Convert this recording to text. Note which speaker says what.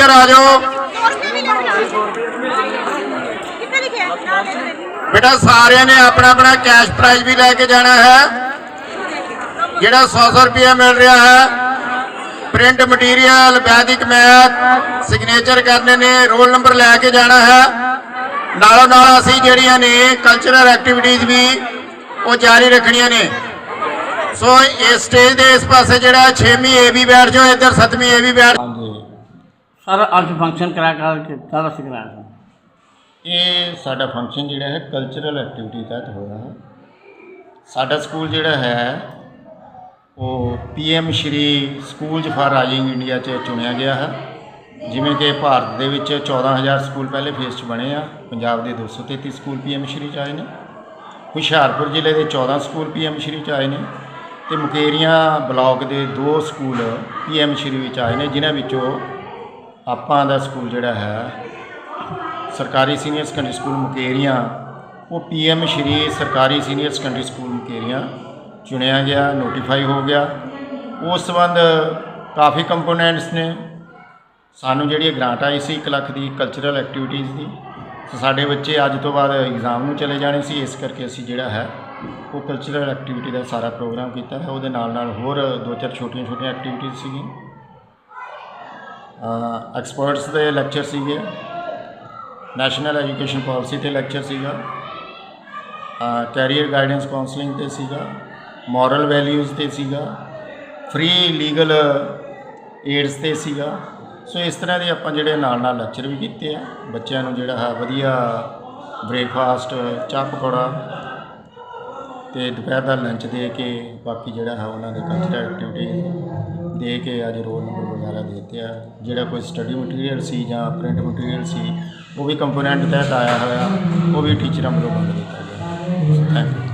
Speaker 1: ਆ ਜਾਓ।
Speaker 2: ਕਿੱਥੇ
Speaker 1: ਬੇਟਾ, ਸਾਰਿਆਂ ਨੇ ਆਪਣਾ ਆਪਣਾ ਕੈਸ਼ ਪ੍ਰਾਈਜ਼ ਵੀ ਲੈ ਕੇ ਜਾਣਾ ਹੈ। ਜਿਹੜਾ 100 ਰੁਪਏ ਮਿਲ ਰਿਹਾ ਹੈ। Print material Vedic math signature ਕਰਨੇ ਨੇ ਰੋਲ ਨੰਬਰ ਲੈ ਕੇ ਜਾਣਾ ਹੈ। ਨਾਲੋਂ ਨਾਲ ਅਸੀਂ ਜਿਹੜੀਆਂ ਨੇ ਕਲਚਰਲ ਐਕਟੀਵਿਟੀਜ਼ ਵੀ ਉਹ ਜਾਰੀ ਰੱਖਣੀਆਂ ਨੇ। ਸੋ ਇਸ ਸਟੇਜ ਦੇ ਇਸ ਪਾਸੇ ਜਿਹੜਾ 6ਵੀਂ ਏ ਵੀ ਬੈਠ ਜਾਓ, ਇੱਧਰ 7ਵੀਂ ਏ ਵੀ ਬੈਠ
Speaker 3: ਹਾਂਜੀ।
Speaker 4: ਸਰ ਅੱਜ ਫੰਕਸ਼ਨ ਕਰਾ ਕਰ ਕੇ ਕਾਹਦਾ ਸੀ ਕਰਾਇਆ ਸਰ
Speaker 3: ਇਹ ਸਾਡਾ ਫੰਕਸ਼ਨ ਜਿਹੜਾ ਹੈ ਕਲਚਰਲ ਐਕਟੀਵਿਟੀ ਤਹਿਤ ਹੋਇਆ ਹੈ। ਸਾਡਾ ਸਕੂਲ ਜਿਹੜਾ ਹੈ, ਉਹ PM Shri schools for rising India 'ਚ ਚੁਣਿਆ ਗਿਆ ਹੈ। ਜਿਵੇਂ ਕਿ ਭਾਰਤ ਦੇ ਵਿੱਚ 14000 ਸਕੂਲ ਪਹਿਲੇ ਫੇਸ 'ਚ ਬਣੇ ਆ। ਪੰਜਾਬ ਦੇ 233 ਸਕੂਲ ਪੀਐਮ ਸ਼੍ਰੀ 'ਚ ਆਏ ਨੇ। ਹੁਸ਼ਿਆਰਪੁਰ ਜ਼ਿਲ੍ਹੇ ਦੇ 14 ਸਕੂਲ ਪੀਐਮ ਸ਼੍ਰੀ 'ਚ ਆਏ ਨੇ। ਤੇ ਮੁਕੇਰੀਆਂ ਬਲਾਕ ਦੇ ਦੋ ਸਕੂਲ ਪੀਐਮ ਸ਼੍ਰੀ ਵਿੱਚ ਆਏ ਨੇ, ਜਿਨ੍ਹਾਂ ਵਿੱਚੋਂ ਆਪਾਂ ਦਾ ਸਕੂਲ ਜਿਹੜਾ ਹੈ, ਸਰਕਾਰੀ ਸੀਨੀਅਰ ਸੈਕੰਡਰੀ ਸਕੂਲ ਮੁਕੇਰੀਆਂ, ਉਹ ਪੀਐਮ ਸ਼੍ਰੀ ਸਰਕਾਰੀ ਸੀਨੀਅਰ ਸੈਕੰਡਰੀ ਸਕੂਲ ਮੁਕੇਰੀਆਂ ਚੁਣਿਆ ਗਿਆ ਨੋਟੀਫਾਈ ਹੋ ਗਿਆ। ਉਸ ਸੰਬੰਧ ਕਾਫੀ ਕੰਪੋਨੈਂਟਸ ਨੇ। ਸਾਨੂੰ ਜਿਹੜੀ ਗ੍ਰਾਂਟ ਆਈ ਸੀ 1 ਲੱਖ ਦੀ ਕਲਚਰਲ ਐਕਟੀਵਿਟੀਜ਼ ਦੀ। ਸਾਡੇ ਬੱਚੇ ਅੱਜ ਤੋਂ ਬਾਅਦ ਐਗਜ਼ਾਮ ਨੂੰ ਚਲੇ ਜਾਣੇ ਸੀ। ਇਸ ਕਰਕੇ ਅਸੀਂ ਜਿਹੜਾ ਹੈ, ਉਹ ਕਲਚਰਲ ਐਕਟੀਵਿਟੀ ਦਾ ਸਾਰਾ ਪ੍ਰੋਗਰਾਮ ਕੀਤਾ ਹੈ। ਉਹਦੇ ਨਾਲ ਨਾਲ ਹੋਰ ਦੋ ਚਾਰ ਛੋਟੀਆਂ ਛੋਟੀਆਂ ਐਕਟੀਵਿਟੀਜ਼ ਸੀਗੀਆਂ। ਐਕਸਪਰਟਸ ਦੇ ਲੈਕਚਰ ਸੀਗੇ। ਨੈਸ਼ਨਲ ਐਜੂਕੇਸ਼ਨ ਪਾਲਿਸੀ ਤੇ ਲੈਕਚਰ ਸੀਗਾ। ਕੈਰੀਅਰ ਗਾਈਡੈਂਸ ਕਾਉਂਸਲਿੰਗ ਤੇ ਸੀਗਾ। ਮੋਰਲ ਵੈਲਿਊਜ਼ ਤੇ ਸੀਗਾ। ਫ੍ਰੀ ਲੀਗਲ ਏਡਸ ਤੇ ਸੀਗਾ। ਸੋ ਇਸ ਤਰ੍ਹਾਂ ਦੇ ਆਪਾਂ ਜਿਹੜੇ ਨਾਲ ਨਾਲ ਲੈਕਚਰ ਵੀ ਕੀਤੇ ਆ। ਬੱਚਿਆਂ ਨੂੰ ਜਿਹੜਾ ਹੈ, ਵਧੀਆ ਬ੍ਰੇਕਫਾਸਟ ਚਾਹ ਪਕੌੜਾ ਤੇ ਦੁਪਹਿਰ ਦਾ ਲੰਚ ਦੇ ਕੇ ਬਾਕੀ ਜਿਹੜਾ ਹੈ, ਉਹਨਾਂ ਦੇ ਕਲਚਰਲ ਐਕਟੀਵਿਟੀ ਦੇ ਕੇ ਅੱਜ ਰੋਲ ਨੰਬਰ ਵਗੈਰਾ ਦੇ ਦਿੱਤੇ ਆ। ਜਿਹੜਾ ਕੋਈ ਸਟੱਡੀ ਮਟੀਰੀਅਲ ਸੀ ਜਾਂ ਪ੍ਰਿੰਟ ਮਟੀਰੀਅਲ ਸੀ, ਉਹ ਵੀ ਕੰਪੋਨੈਂਟ ਤਹਿਤ ਆਇਆ ਹੋਇਆ। ਉਹ ਵੀ ਟੀਚਰਾਂ ਵੱਲੋਂ ਵੰਡ ਦਿੱਤਾ ਗਿਆ। Thank you